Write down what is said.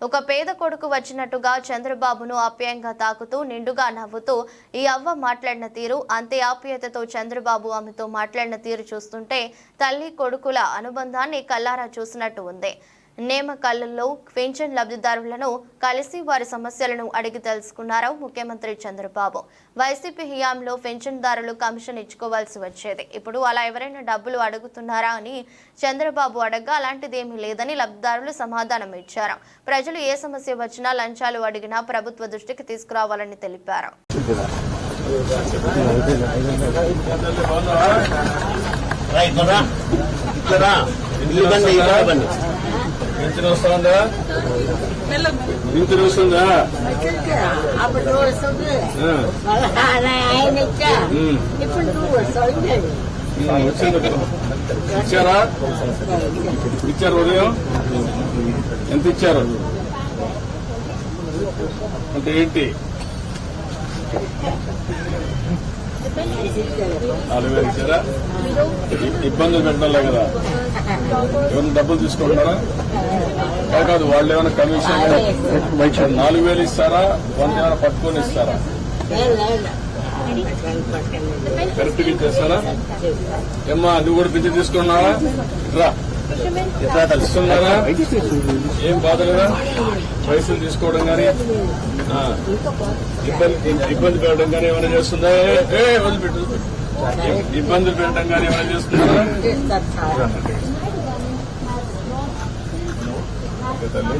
ఒక పేద కొడుకు వచ్చినట్టుగా చంద్రబాబును ఆప్యాయంగా తాకుతూ నిండుగా నవ్వుతూ ఈ అవ్వ మాట్లాడిన తీరు అంతే ఆప్యాయతతో చంద్రబాబు ఆమెతో మాట్లాడిన తీరు చూస్తుంటే తల్లి కొడుకుల అనుబంధాన్ని కల్లారా చూసినట్టు ఉంది. నేమకాలలో పెన్షన్ లబ్ధిదారులను కలిసి వారి సమస్యలను అడిగి తెలుసుకున్నారు ముఖ్యమంత్రి చంద్రబాబు. వైసీపీ హయాంలో పెన్షన్దారులు కమిషన్ ఇచ్చుకోవాల్సి వచ్చేది. ఇప్పుడు అలా ఎవరైనా డబ్బులు అడుగుతున్నారా అని చంద్రబాబు అడగగా అలాంటిదేమీ లేదని లబ్ధిదారులు సమాధానం ఇచ్చారు. ప్రజలు ఏ సమస్య వచ్చినా లంచాలు అడిగినా ప్రభుత్వ దృష్టికి తీసుకురావాలని తెలిపారు. రా. ఇక్కడ పింఛన్ వస్తుందా? పింఛన్ వస్తుందా? ఇచ్చారా? ఇచ్చారు ఉదయం? ఎంత ఇచ్చారు? అంటే ఏంటి? నాలుగు వేలు ఇచ్చారా? ఇబ్బందులు పెట్టాలే కదా? ఏమైనా డబ్బులు తీసుకుంటారా కాదు, కాదు వాళ్ళు ఏమైనా కమిషన్ నాలుగు వేలు ఇస్తారా? వంద ఏమైనా పట్టుకొని ఇస్తారా? కరెక్ట్గా ఇచ్చేస్తారా ఏమ్మా నువ్వు కూడా పింఛన్ తీసుకున్నావా? రా. తల్లి? ఇస్తున్నారా? ఏం బాధ లేదా? పైసలు తీసుకోవడం కానీ ఇబ్బంది ఇబ్బంది పెట్టడం కానీ ఏమైనా చేస్తుందా? ఏ, వదిలిపెట్టు. ఇబ్బందులు పెట్టడం కానీ ఏమైనా చేస్తున్నారా ఓకే తల్లి